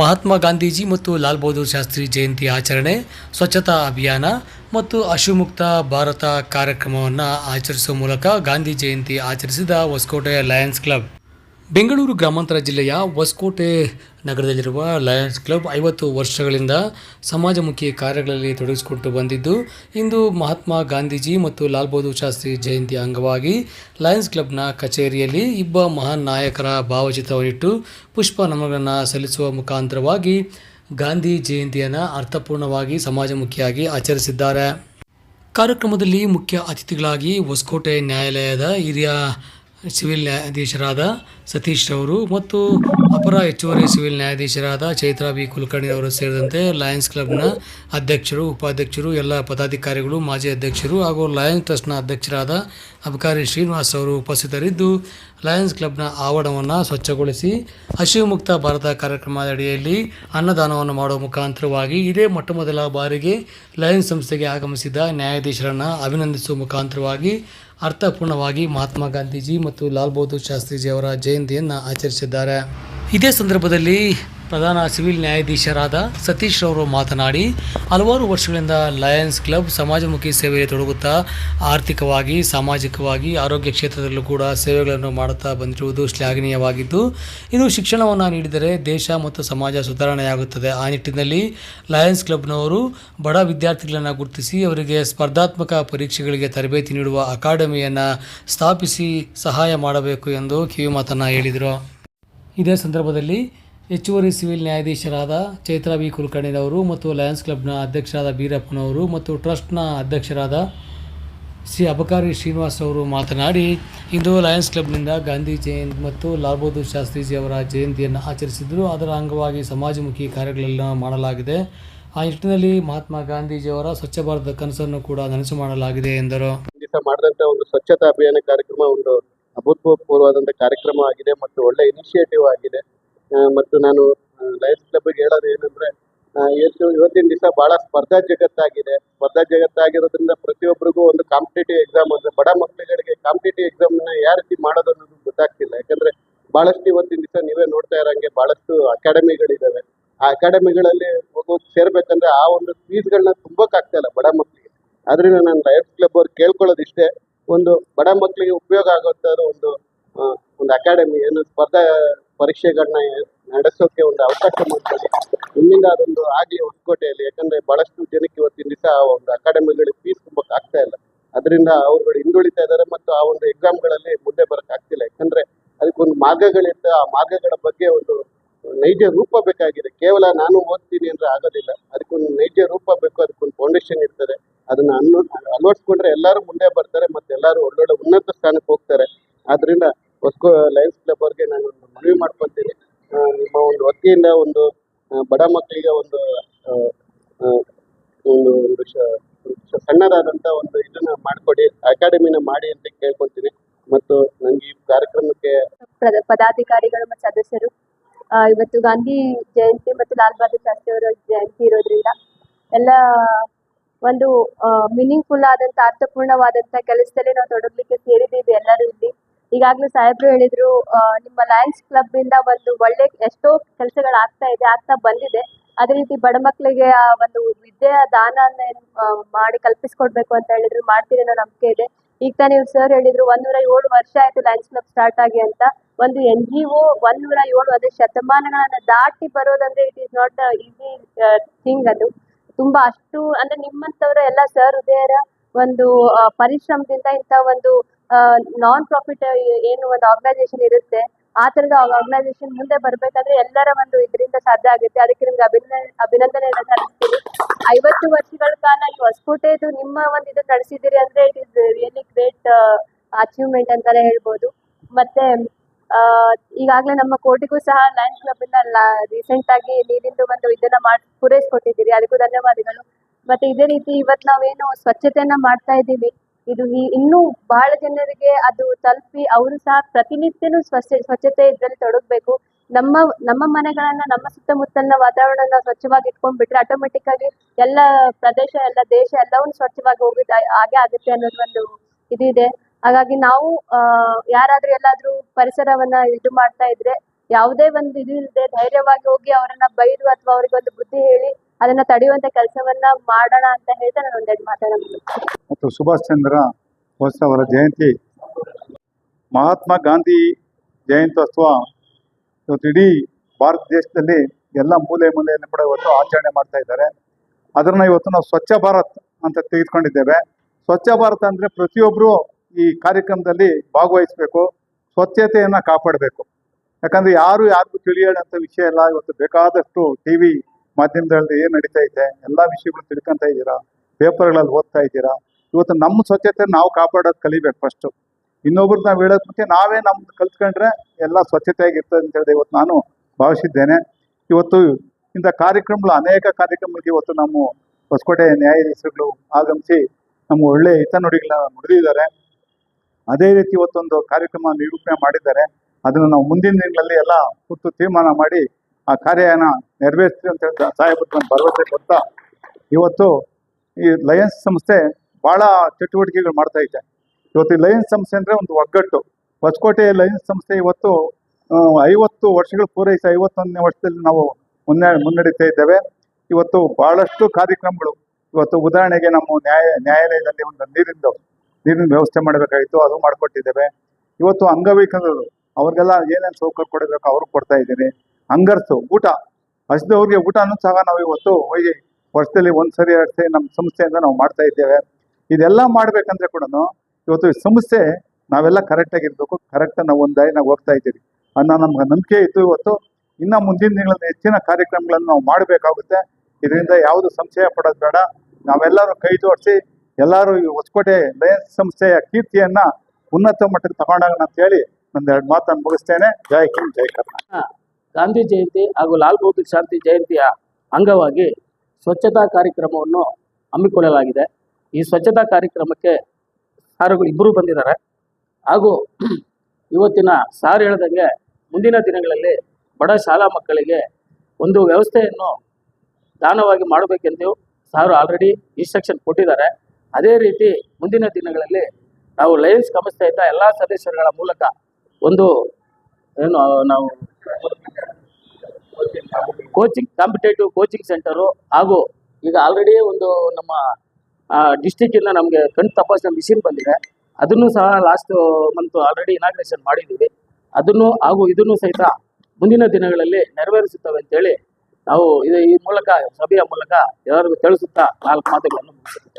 ಮಹಾತ್ಮ ಗಾಂಧೀಜಿ ಮತ್ತು ಲಾಲ್ ಬಹದ್ದೂರ್ ಶಾಸ್ತ್ರಿ ಜಯಂತಿ ಆಚರಣೆ, ಸ್ವಚ್ಛತಾ ಅಭಿಯಾನ ಮತ್ತು ಅಶುಮುಕ್ತ ಭಾರತ ಕಾರ್ಯಕ್ರಮವನ್ನು ಆಚರಿಸುವ ಮೂಲಕ ಗಾಂಧಿ ಜಯಂತಿ ಆಚರಿಸಿದ ಹೊಸಕೋಟೆ ಲಯನ್ಸ್ ಕ್ಲಬ್. ಬೆಂಗಳೂರು ಗ್ರಾಮಾಂತರ ಜಿಲ್ಲೆಯ ಹೊಸಕೋಟೆ ನಗರದಲ್ಲಿರುವ ಲಯನ್ಸ್ ಕ್ಲಬ್ ಐವತ್ತು ವರ್ಷಗಳಿಂದ ಸಮಾಜಮುಖಿ ಕಾರ್ಯಗಳಲ್ಲಿ ತೊಡಗಿಸಿಕೊಂಡು ಬಂದಿದ್ದು, ಇಂದು ಮಹಾತ್ಮ ಗಾಂಧೀಜಿ ಮತ್ತು ಲಾಲ್ ಬಹದ್ದೂರ್ ಶಾಸ್ತ್ರಿ ಜಯಂತಿ ಅಂಗವಾಗಿ ಲಯನ್ಸ್ ಕ್ಲಬ್ನ ಕಚೇರಿಯಲ್ಲಿ ಇಬ್ಬ ಮಹಾನ್ ನಾಯಕರ ಭಾವಚಿತ್ರವನ್ನಿಟ್ಟು ಪುಷ್ಪ ನಮನಗಳನ್ನು ಸಲ್ಲಿಸುವ ಮುಖಾಂತರವಾಗಿ ಗಾಂಧಿ ಜಯಂತಿಯನ್ನು ಅರ್ಥಪೂರ್ಣವಾಗಿ ಸಮಾಜಮುಖಿಯಾಗಿ ಆಚರಿಸಿದ್ದಾರೆ. ಕಾರ್ಯಕ್ರಮದಲ್ಲಿ ಮುಖ್ಯ ಅತಿಥಿಗಳಾಗಿ ಹೊಸಕೋಟೆ ನ್ಯಾಯಾಲಯದ ಹಿರಿಯ ಸಿವಿಲ್ ನ್ಯಾಯಾಧೀಶರಾದ ಸತೀಶ್ ಅವರು ಮತ್ತು ಅಪರ ಹೆಚ್ಚುವರಿ ಸಿವಿಲ್ ನ್ಯಾಯಾಧೀಶರಾದ ಚೈತ್ರಾ ಬಿ. ಕುಲಕರ್ಣಿ ಅವರು ಸೇರಿದಂತೆ ಲಯನ್ಸ್ ಕ್ಲಬ್ನ ಅಧ್ಯಕ್ಷರು, ಉಪಾಧ್ಯಕ್ಷರು, ಎಲ್ಲ ಪದಾಧಿಕಾರಿಗಳು, ಮಾಜಿ ಅಧ್ಯಕ್ಷರು ಹಾಗೂ ಲಯನ್ಸ್ ಟ್ರಸ್ಟ್ನ ಅಧ್ಯಕ್ಷರಾದ ಅಬಕಾರಿ ಶ್ರೀನಿವಾಸ್ ಅವರು ಉಪಸ್ಥಿತರಿದ್ದು, ಲಯನ್ಸ್ ಕ್ಲಬ್ನ ಆವರಣವನ್ನು ಸ್ವಚ್ಛಗೊಳಿಸಿ ಹಸಿವು ಭಾರತ ಕಾರ್ಯಕ್ರಮದ ಅಡಿಯಲ್ಲಿ ಅನ್ನದಾನವನ್ನು ಮಾಡುವ ಮುಖಾಂತರವಾಗಿ ಇದೇ ಮೊಟ್ಟ ಮೊದಲ ಬಾರಿಗೆ ಲಯನ್ಸ್ ಸಂಸ್ಥೆಗೆ ಆಗಮಿಸಿದ ನ್ಯಾಯಾಧೀಶರನ್ನು ಅಭಿನಂದಿಸುವ ಮುಖಾಂತರವಾಗಿ ಅರ್ಥಪೂರ್ಣವಾಗಿ ಮಹಾತ್ಮ ಗಾಂಧೀಜಿ ಮತ್ತು ಲಾಲ್ ಬಹದ್ದೂರ್ ಶಾಸ್ತ್ರೀಜಿ ಅವರ ಜಯಂತಿಯನ್ನು ಆಚರಿಸಿದ್ದಾರೆ. ಇದೇ ಸಂದರ್ಭದಲ್ಲಿ ಪ್ರಧಾನ ಸಿವಿಲ್ ನ್ಯಾಯಾಧೀಶರಾದ ಸತೀಶ್ ಅವರು ಮಾತನಾಡಿ, ಹಲವಾರು ವರ್ಷಗಳಿಂದ ಲಯನ್ಸ್ ಕ್ಲಬ್ ಸಮಾಜಮುಖಿ ಸೇವೆಯಲ್ಲಿ ತೊಡಗುತ್ತಾ, ಆರ್ಥಿಕವಾಗಿ, ಸಾಮಾಜಿಕವಾಗಿ, ಆರೋಗ್ಯ ಕ್ಷೇತ್ರದಲ್ಲೂ ಕೂಡ ಸೇವೆಗಳನ್ನು ಮಾಡುತ್ತಾ ಬಂದಿರುವುದು ಶ್ಲಾಘನೀಯವಾಗಿದ್ದು, ಇದು ಶಿಕ್ಷಣವನ್ನು ನೀಡಿದರೆ ದೇಶ ಮತ್ತು ಸಮಾಜ ಸುಧಾರಣೆಯಾಗುತ್ತದೆ. ಆ ನಿಟ್ಟಿನಲ್ಲಿ ಲಯನ್ಸ್ ಕ್ಲಬ್ನವರು ಬಡ ವಿದ್ಯಾರ್ಥಿಗಳನ್ನು ಗುರುತಿಸಿ, ಅವರಿಗೆ ಸ್ಪರ್ಧಾತ್ಮಕ ಪರೀಕ್ಷೆಗಳಿಗೆ ತರಬೇತಿ ನೀಡುವ ಅಕಾಡೆಮಿಯನ್ನು ಸ್ಥಾಪಿಸಿ ಸಹಾಯ ಮಾಡಬೇಕು ಎಂದು ಕಿವಿಮಾತನ್ನು ಹೇಳಿದರು. ಇದೇ ಸಂದರ್ಭದಲ್ಲಿ ಹೆಚ್ಚುವರಿ ಸಿವಿಲ್ ನ್ಯಾಯಾಧೀಶರಾದ ಚೈತ್ರಾ ಬಿ ಕುಲಕರ್ಣಿರವರು ಮತ್ತು ಲಯನ್ಸ್ ಕ್ಲಬ್ನ ಅಧ್ಯಕ್ಷರಾದ ಬೀರಪ್ಪನವರು ಮತ್ತು ಟ್ರಸ್ಟ್ನ ಅಧ್ಯಕ್ಷರಾದ ಶ್ರೀ ಅಬಕಾರಿ ಶ್ರೀನಿವಾಸ್ ಅವರು ಮಾತನಾಡಿ, ಇಂದು ಲಯನ್ಸ್ ಕ್ಲಬ್ನಿಂದ ಗಾಂಧಿ ಜಯಂತಿ ಮತ್ತು ಲಾಲ್ ಬಹದ್ದೂರ್ ಶಾಸ್ತ್ರೀಜಿ ಅವರ ಜಯಂತಿಯನ್ನು ಆಚರಿಸಿದ್ರು ಅದರ ಅಂಗವಾಗಿ ಸಮಾಜಮುಖಿ ಕಾರ್ಯಗಳನ್ನು ಮಾಡಲಾಗಿದೆ. ಆ ನಿಟ್ಟಿನಲ್ಲಿ ಮಹಾತ್ಮ ಗಾಂಧೀಜಿಯವರ ಸ್ವಚ್ಛ ಭಾರತದ ಕನಸನ್ನು ಕೂಡ ನನಸು ಮಾಡಲಾಗಿದೆ ಎಂದರು. ಮಾಡಿದಂಥ ಒಂದು ಸ್ವಚ್ಛತಾ ಅಭಿಯಾನ ಕಾರ್ಯಕ್ರಮ ಒಂದು ಅಭೂತಪೂರ್ವವಾದಂತ ಕಾರ್ಯಕ್ರಮ ಆಗಿದೆ ಮತ್ತು ಒಳ್ಳೆ ಇನಿಷಿಯೇಟಿವ್ ಆಗಿದೆ. ಮತ್ತು ನಾನು ಲಯನ್ಸ್ ಕ್ಲಬ್ ಹೇಳೋದು ಏನಂದ್ರೆ ಇವತ್ತು ಇವತ್ತಿನ ದಿವಸ ಬಹಳ ಸ್ಪರ್ಧಾ ಜಗತ್ತಾಗಿದೆ. ಸ್ಪರ್ಧಾ ಜಗತ್ತಾಗಿರೋದ್ರಿಂದ ಪ್ರತಿಯೊಬ್ಬರಿಗೂ ಒಂದು ಕಾಂಪಿಟೇಟಿವ್ ಎಕ್ಸಾಮ್ ಅಂದ್ರೆ ಬಡ ಮಕ್ಕಳುಗಳಿಗೆ ಕಾಂಪಿಟೇಟಿವ್ ಎಕ್ಸಾಮ್ನ ಯಾವ ರೀತಿ ಮಾಡೋದು ಅನ್ನೋದು ಗೊತ್ತಾಗ್ತಿಲ್ಲ. ಯಾಕಂದ್ರೆ ಬಹಳಷ್ಟು ಇವತ್ತಿನ ದಿವಸ ನೀವೇ ನೋಡ್ತಾ ಇರೋಂಗೆ ಬಹಳಷ್ಟು ಅಕಾಡೆಮಿಗಳಿದಾವೆ. ಆ ಅಕಾಡೆಮಿಗಳಲ್ಲಿ ಹೋಗೋಗಿ ಸೇರ್ಬೇಕಂದ್ರೆ ಆ ಒಂದು ಫೀಸ್ಗಳನ್ನ ತುಂಬಕ್ಕಾಗ್ತಾ ಇಲ್ಲ ಬಡ ಮಕ್ಕಳಿಗೆ. ಆದ್ರಿಂದ ನಾನು ಲಯನ್ಸ್ ಕ್ಲಬ್ ಅವ್ರು ಕೇಳ್ಕೊಳ್ಳೋದು ಇಷ್ಟೇ ಒಂದು ಬಡ ಮಕ್ಕಳಿಗೆ ಉಪಯೋಗ ಆಗುವಂತ ಒಂದು ಒಂದು ಅಕಾಡೆಮಿ ಏನು ಸ್ಪರ್ಧಾ ಪರೀಕ್ಷೆಗಳನ್ನ ನಡೆಸೋಕೆ ಒಂದು ಅವಕಾಶ ಮಾಡ್ತಾರೆ ಇಲ್ಲಿಂದ ಅದೊಂದು ಆಗ್ಲಿ ಹೊಸಕೋಟೆಯಲ್ಲಿ, ಯಾಕಂದ್ರೆ ಬಹಳಷ್ಟು ಜನಕ್ಕೆ ಇವತ್ತಿನ ದಿವಸ ಆ ಒಂದು ಅಕಾಡೆಮಿಗಳಿಗೆ ಫೀಸ್ ತುಂಬಕ್ ಆಗ್ತಾ ಇಲ್ಲ. ಅದರಿಂದ ಅವ್ರುಗಳು ಹಿಂದುಳಿತಾ ಇದ್ದಾರೆ ಮತ್ತು ಆ ಒಂದು ಎಕ್ಸಾಮ್ಗಳಲ್ಲಿ ಮುಂದೆ ಬರಕ್ ಆಗ್ತಿಲ್ಲ. ಯಾಕಂದ್ರೆ ಅದಕ್ಕೊಂದು ಮಾರ್ಗಗಳಿರ್ತ, ಆ ಮಾರ್ಗಗಳ ಬಗ್ಗೆ ಒಂದು ನೈಜ ರೂಪ ಬೇಕಾಗಿದೆ. ಕೇವಲ ನಾನು ಓದ್ತೀನಿ ಅಂದ್ರೆ ಆಗೋದಿಲ್ಲ. ಅದಕ್ಕೊಂದು ನೈಜ ರೂಪ ಬೇಕು, ಅದಕ್ಕೊಂದು ಫೌಂಡೇಶನ್ ಇರ್ತದೆ. ಅದನ್ನ ಅನ್ವ ಅಳವಡಿಸ್ಕೊಂಡ್ರೆ ಎಲ್ಲರೂ ಮುಂದೆ ಬರ್ತಾರೆ ಮತ್ತೆ ಎಲ್ಲರೂ ಒಳ್ಳೊಳ್ಳೆ ಉನ್ನತ ಸ್ಥಾನಕ್ಕೆ ಹೋಗ್ತಾರೆ. ಆದ್ರಿಂದ ಹೊಸ್ಕೋ ಲಯನ್ಸ್ ಕ್ಲಬ್ ಅವ್ರಿಗೆ ನಾನು ಒಂದು ಮನವಿ ಮಾಡ್ಕೊತೀನಿ ನಿಮ್ಮ ಒಂದು ವತಿಯಿಂದ ಒಂದು ಬಡ ಮಕ್ಕಳಿಗೆ ಒಂದು ಒಂದು ಸಣ್ಣದಾದಂತ ಒಂದು ಇದನ್ನ ಮಾಡ್ಕೊಡಿ. ಅಕಾಡೆಮಿನ ಮಾಡಿ ಅಂತ ಕೇಳ್ಕೊಂತೀನಿ ಮತ್ತು ನಂಗೆ ಈ ಕಾರ್ಯಕ್ರಮಕ್ಕೆ ಪದಾಧಿಕಾರಿಗಳು ಮತ್ತು ಸದಸ್ಯರು ಇವತ್ತು ಗಾಂಧಿ ಜಯಂತಿ ಮತ್ತು ಲಾಲ್ ಬಹದ್ದೂರ್ ಶಾಸ್ತ್ರಿ ಅವರ ಜಯಂತಿ ಇರೋದ್ರಿಂದ ಎಲ್ಲ ಒಂದು ಮೀನಿಂಗ್ಫುಲ್ ಆದಂತ, ಅರ್ಥಪೂರ್ಣವಾದಂತ ಕೆಲಸದಲ್ಲಿ ನಾವು ತೊಡಗಲಿಕ್ಕೆ ಸೇರಿದ್ದೀವಿ ಎಲ್ಲರೂ ಇಲ್ಲಿ. ಈಗಾಗಲೇ ಸಾಹೇಬ್ರು ಹೇಳಿದ್ರು ನಿಮ್ಮ ಲಯನ್ಸ್ ಕ್ಲಬ್ ಇಂದ ಒಂದು ಒಳ್ಳೆ ಎಷ್ಟೋ ಕೆಲಸಗಳು ಆಗ್ತಾ ಇದೆ, ಆಗ್ತಾ ಬಂದಿದೆ. ಅದೇ ರೀತಿ ಬಡ ಮಕ್ಕಳಿಗೆ ಆ, ಒಂದು ವಿದ್ಯೆಯ ದಾನ ಮಾಡಿ ಕಲ್ಪಿಸ್ಕೊಡ್ಬೇಕು ಅಂತ ಹೇಳಿದ್ರು ಮಾಡ್ತೀರಿ ಅನ್ನೋ ನಂಬಿಕೆ ಇದೆ. ಈಗ ತಾನೇ ಇವ್ರು ಸರ್ ಹೇಳಿದ್ರು ಒಂದೂರ ಏಳು ವರ್ಷ ಆಯ್ತು ಲಯನ್ಸ್ ಕ್ಲಬ್ ಸ್ಟಾರ್ಟ್ ಆಗಿ ಅಂತ. ಒಂದು ಎನ್ ಜಿ ಒ ಒಂದೂರ ಏಳು, ಅದೇ ಶತಮಾನಗಳನ್ನ ದಾಟಿ ಬರೋದಂದ್ರೆ it is not easy thing ಅದು. ತುಂಬಾ ಅಷ್ಟು, ಅಂದ್ರೆ ನಿಮ್ಮಂತವರ ಎಲ್ಲ ಸರ್ ಹೃದಯರ ಒಂದು ಪರಿಶ್ರಮದಿಂದ ಇಂತ ಒಂದು ನಾನ್ ಪ್ರಾಫಿಟ್ ಏನು ಒಂದು ಆರ್ಗನೈಸೇಷನ್ ಇರುತ್ತೆ, ಆ ತರದ ಆರ್ಗನೈಸೇಷನ್ ಮುಂದೆ ಬರ್ಬೇಕಾದ್ರೆ ಎಲ್ಲರ ಒಂದು ಇದರಿಂದ ಸಾಧ್ಯ ಆಗುತ್ತೆ. ಅದಕ್ಕೆ ನಿಮ್ಗೆ ಅಭಿನಂದನೆ ಅಭಿನಂದನೆ ಐವತ್ತು ವರ್ಷಗಳ ಕಾಲ ಈ ಹೊಸಕೋಟೆದು ನಿಮ್ಮ ಒಂದು ಇದು ನಡೆಸಿದಿರಿ ಅಂದ್ರೆ it is really great achievement ಅಂತಾನೆ ಹೇಳ್ಬೋದು. ಮತ್ತೆ ಈಗಾಗಲೇ ನಮ್ಮ ಕೋಟಿಗೂ ಸಹ ಲಯನ್ಸ್ ಕ್ಲಬ್ ಇಂದ ರೀಸೆಂಟ್ ಆಗಿ ನೀರಿಂದು ಒಂದು ಇದನ್ನ ಮಾಡಿ, ಪೂರೈಸ್ಕೊಟ್ಟಿದ್ದೀರಿ. ಅದಕ್ಕೂ ಧನ್ಯವಾದಗಳು. ಮತ್ತೆ ಇದೇ ರೀತಿ ಇವತ್ ನಾವೇನು ಸ್ವಚ್ಛತೆಯನ್ನ ಮಾಡ್ತಾ ಇದ್ದೀವಿ. ಇದು ಇನ್ನೂ ಬಹಳ ಜನರಿಗೆ ಅದು ತಲುಪಿ ಅವರು ಸಹ ಪ್ರತಿನಿತ್ಯನೂ ಸ್ವಚ್ಛ ಸ್ವಚ್ಛತೆ ಇದ್ರಲ್ಲಿ ತೊಡಗಬೇಕು. ನಮ್ಮ ನಮ್ಮ ಮನೆಗಳನ್ನ, ನಮ್ಮ ಸುತ್ತಮುತ್ತಲಿನ ವಾತಾವರಣನ ಸ್ವಚ್ಛವಾಗಿ ಇಟ್ಕೊಂಡ್ಬಿಟ್ರೆ ಆಟೋಮೆಟಿಕ್ ಆಗಿ ಎಲ್ಲ ಪ್ರದೇಶ, ಎಲ್ಲ ದೇಶ ಎಲ್ಲವನ್ನು ಸ್ವಚ್ಛವಾಗಿ ಹೋಗಿದ್ದ ಹಾಗೆ ಆಗುತ್ತೆ ಅನ್ನೋದು ಒಂದು ಇದು ಇದೆ. ಹಾಗಾಗಿ ನಾವು ಯಾರಾದ್ರೂ ಎಲ್ಲಾದ್ರೂ ಪರಿಸರವನ್ನ ಇದು ಮಾಡ್ತಾ ಇದ್ರೆ ಯಾವುದೇ ಒಂದು ಇದು ಇಲ್ಲದೆ ಧೈರ್ಯವಾಗಿ ಹೋಗಿ ಅವರನ್ನ ಬೈದು ಅಥವಾ ಅವ್ರಿಗೆ ಒಂದು ಬುದ್ಧಿ ಹೇಳಿ ಅದನ್ನ ತಡೆಯುವಂತ ಕೆಲಸವನ್ನ ಮಾಡೋಣ ಅಂತ ಹೇಳ್ತಾ ನಾನು ಒಂದೆರಡು ಮಾತಾಡೋಣ. ಮತ್ತು ಸುಭಾಷ್ ಚಂದ್ರ ಬೋಸ್ ಅವರ ಜಯಂತಿ ಮಹಾತ್ಮ ಗಾಂಧಿ ಜಯಂತ್ಯೋತ್ಸವ ಇವತ್ತು ಇಡೀ ಭಾರತ ದೇಶದಲ್ಲಿ ಎಲ್ಲ ಮೂಲೆ ಮೂಲೆಯಲ್ಲಿ ಕೂಡ ಇವತ್ತು ಆಚರಣೆ ಮಾಡ್ತಾ ಇದ್ದಾರೆ ಅದನ್ನ ಇವತ್ತು ನಾವು ಸ್ವಚ್ಛ ಭಾರತ್ ಅಂತ ತೆಗೆದುಕೊಂಡಿದ್ದೇವೆ ಸ್ವಚ್ಛ ಭಾರತ ಅಂದ್ರೆ ಪ್ರತಿಯೊಬ್ಬರು ಈ ಕಾರ್ಯಕ್ರಮದಲ್ಲಿ ಭಾಗವಹಿಸಬೇಕು, ಸ್ವಚ್ಛತೆಯನ್ನು ಕಾಪಾಡಬೇಕು. ಯಾಕಂದ್ರೆ ಯಾರು ಯಾರಿಗೂ ತಿಳಿಯೋಣಂತ ವಿಷಯ ಇಲ್ಲ ಇವತ್ತು ಬೇಕಾದಷ್ಟು ಟಿವಿ ಮಾಧ್ಯಮದಲ್ಲಿ ಏನು ನಡೀತಾ ಇದೆ, ಎಲ್ಲಾ ವಿಷಯಗಳು ತಿಳ್ಕೊಂತ ಇದ್ದೀರಾ, ಪೇಪರ್ಗಳಲ್ಲಿ ಓದ್ತಾ ಇದ್ದೀರಾ, ಇವತ್ತು ನಮ್ಮ ಸ್ವಚ್ಛತೆ ನಾವು ಕಾಪಾಡೋದು ಕಲಿಬೇಕು ಫಸ್ಟ್ ಇನ್ನೊಬ್ರು ನಾವು ಹೇಳೋದ್ ಮುಂಚೆ ನಾವೇ ನಮ್ದು ಕಲ್ತ್ಕೊಂಡ್ರೆ ಎಲ್ಲ ಸ್ವಚ್ಛತೆಯಾಗಿರ್ತದೆ ಅಂತ ಇವತ್ತು ನಾನು ಭಾವಿಸಿದ್ದೇನೆ. ಇವತ್ತು ಇಂಥ ಕಾರ್ಯಕ್ರಮಗಳು, ಅನೇಕ ಕಾರ್ಯಕ್ರಮಗಳಿಗೆ ಇವತ್ತು ನಮ್ಮ ಹೊಸಕೋಟೆ ನ್ಯಾಯಾಧೀಶರುಗಳು ಆಗಮಿಸಿ ನಮ್ಮ ಒಳ್ಳೆ ಹಿತನುಡಿಗಳನ್ನ ನುಡಿದಿದ್ದಾರೆ. ಅದೇ ರೀತಿ ಇವತ್ತೊಂದು ಕಾರ್ಯಕ್ರಮ ನಿರೂಪಣೆ ಮಾಡಿದ್ದಾರೆ. ಅದನ್ನು ನಾವು ಮುಂದಿನ ದಿನಗಳಲ್ಲಿ ಎಲ್ಲ ಕೂತು ತೀರ್ಮಾನ ಮಾಡಿ ಆ ಕಾರ್ಯನ ನೆರವೇರಿಸ್ತೀವಿ ಅಂತ ಹೇಳಿ ಸಾಹೇಬ್ರ ಭರವಸೆ ಕೊಡ್ತಾ ಇವತ್ತು ಈ ಲಯನ್ಸ್ ಸಂಸ್ಥೆ ಬಹಳ ಚಟುವಟಿಕೆಗಳು ಮಾಡ್ತಾ ಇದೆ. ಇವತ್ತು ಈ ಲಯನ್ಸ್ ಸಂಸ್ಥೆ ಅಂದ್ರೆ ಒಂದು ಒಗ್ಗಟ್ಟು. ಹೊಸಕೋಟೆ ಲಯನ್ಸ್ ಸಂಸ್ಥೆ ಇವತ್ತು ಐವತ್ತು ವರ್ಷಗಳು ಪೂರೈಸಿ ಐವತ್ತೊಂದನೇ ವರ್ಷದಲ್ಲಿ ನಾವು ಮುನ್ನ, ಮುನ್ನಡೀತಾ ಇದ್ದೇವೆ. ಇವತ್ತು ಬಹಳಷ್ಟು ಕಾರ್ಯಕ್ರಮಗಳು. ಇವತ್ತು ಉದಾಹರಣೆಗೆ ನಮ್ಮ ನ್ಯಾಯ, ನ್ಯಾಯಾಲಯದಲ್ಲಿ ಒಂದು ನೀರಿಂದು ನೀರಿನ ವ್ಯವಸ್ಥೆ ಮಾಡಬೇಕಾಗಿತ್ತು, ಅದು ಮಾಡಿಕೊಟ್ಟಿದ್ದೇವೆ. ಇವತ್ತು ಅಂಗವಿಕಲರು ಅವ್ರಿಗೆಲ್ಲ ಏನೇನು ಸೌಕರ್ಯ ಕೊಡಬೇಕು ಅವ್ರಿಗೆ ಕೊಡ್ತಾ ಇದ್ದೀನಿ. ಹಂಗರ್ಸು, ಊಟ. ಹಸಿದವ್ರಿಗೆ ಊಟನೂ ಸಹ ನಾವು ಇವತ್ತು ಹೋಗಿ ವರ್ಷದಲ್ಲಿ ಒಂದ್ಸರಿ ಎರಡು ಸರಿ ನಮ್ಮ ಸಂಸ್ಥೆಯಿಂದ ನಾವು ಮಾಡ್ತಾ ಇದ್ದೇವೆ. ಇದೆಲ್ಲ ಮಾಡ್ಬೇಕಂದ್ರೆ ಕೂಡ ಇವತ್ತು ಈ ಸಂಸ್ಥೆ ನಾವೆಲ್ಲ ಕರೆಕ್ಟಾಗಿ ಇರಬೇಕು ಕರೆಕ್ಟ್ ನಾವು ಒಂದು ನಾವು ಹೋಗ್ತಾ ಇದ್ದೀವಿ. ಅನ್ನೋ ನಮ್ಗೆ ನಂಬಿಕೆ ಇತ್ತು ಇವತ್ತು. ಇನ್ನು ಮುಂದಿನ ದಿನಗಳಲ್ಲಿ ಹೆಚ್ಚಿನ ಕಾರ್ಯಕ್ರಮಗಳನ್ನು ನಾವು ಮಾಡಬೇಕಾಗುತ್ತೆ. ಇದರಿಂದ ಯಾವುದು ಸಂಶಯ ಪಡೋದು ಬೇಡ. ನಾವೆಲ್ಲರೂ ಕೈ ಜೋಡಿಸಿ ಎಲ್ಲರೂ ಈ ಹೊಸಕೋಟೆ ಲಯನ್ಸ್ ಸಂಸ್ಥೆಯ ಕೀರ್ತಿಯನ್ನ ಉನ್ನತ ಮಟ್ಟಕ್ಕೆ ತಗೊಂಡೋಗೋಣ ಅಂತ ಹೇಳಿ ಎರಡು ಮಾತನ್ನು ಮುಗಿಸ್ತೇನೆ. ಜೈ ಹಿಂದ್, ಜೈ ಕರ್ನಾಟಕ. ಗಾಂಧಿ ಜಯಂತಿ ಹಾಗೂ ಲಾಲ್ ಬಹದ್ದೂರ್ ಶಾಂತಿ ಜಯಂತಿಯ ಅಂಗವಾಗಿ ಸ್ವಚ್ಛತಾ ಕಾರ್ಯಕ್ರಮವನ್ನು ಹಮ್ಮಿಕೊಳ್ಳಲಾಗಿದೆ. ಈ ಸ್ವಚ್ಛತಾ ಕಾರ್ಯಕ್ರಮಕ್ಕೆ ಸಾರುಗಳು ಇಬ್ಬರು ಬಂದಿದ್ದಾರೆ. ಹಾಗೂ ಇವತ್ತಿನ ಸಾರು ಹೇಳ್ದಂಗೆ ಮುಂದಿನ ದಿನಗಳಲ್ಲಿ ಬಡ ಶಾಲಾ ಮಕ್ಕಳಿಗೆ ಒಂದು ವ್ಯವಸ್ಥೆಯನ್ನು ದಾನವಾಗಿ ಮಾಡಬೇಕೆಂದು ಸಾರು ಆಲ್ರೆಡಿ ಇನ್ಸ್ಟ್ರಕ್ಷನ್ ಕೊಟ್ಟಿದ್ದಾರೆ. ಅದೇ ರೀತಿ ಮುಂದಿನ ದಿನಗಳಲ್ಲಿ ನಾವು ಲಯನ್ಸ್ ಸಂಸ್ಥೆಯಿಂದ ಎಲ್ಲ ಸದಸ್ಯರುಗಳ ಮೂಲಕ ಒಂದು ಏನು, ನಾವು ಕೋಚಿಂಗ್ ಕಾಂಪಿಟೇಟಿವ್ ಕೋಚಿಂಗ್ ಸೆಂಟರು ಹಾಗೂ ಈಗ ಆಲ್ರೆಡಿ ಒಂದು ನಮ್ಮ ಡಿಸ್ಟಿಕ್ಕಿಂದ ನಮಗೆ ಕಣ್ ತಪಾಸಣೆ ಮಿಷಿನ್ ಬಂದಿದೆ. ಅದನ್ನು ಸಹ ಲಾಸ್ಟ್ ಮಂತ್ ಆಲ್ರೆಡಿ ಇನಾಗ್ರೇಷನ್ ಮಾಡಿದ್ದೀವಿ ಅದನ್ನು ಹಾಗೂ ಇದನ್ನು ಸಹಿತ ಮುಂದಿನ ದಿನಗಳಲ್ಲಿ ನೆರವೇರಿಸುತ್ತವೆ ಅಂತೇಳಿ ನಾವು ಇದು ಈ ಮೂಲಕ ಸಭೆಯ ಮೂಲಕ ಎಲ್ಲರಿಗೂ ತಿಳಿಸುತ್ತಾ ನಾಲ್ಕು ಮಾತುಗಳನ್ನು ಮುಗಿಸುತ್ತೇವೆ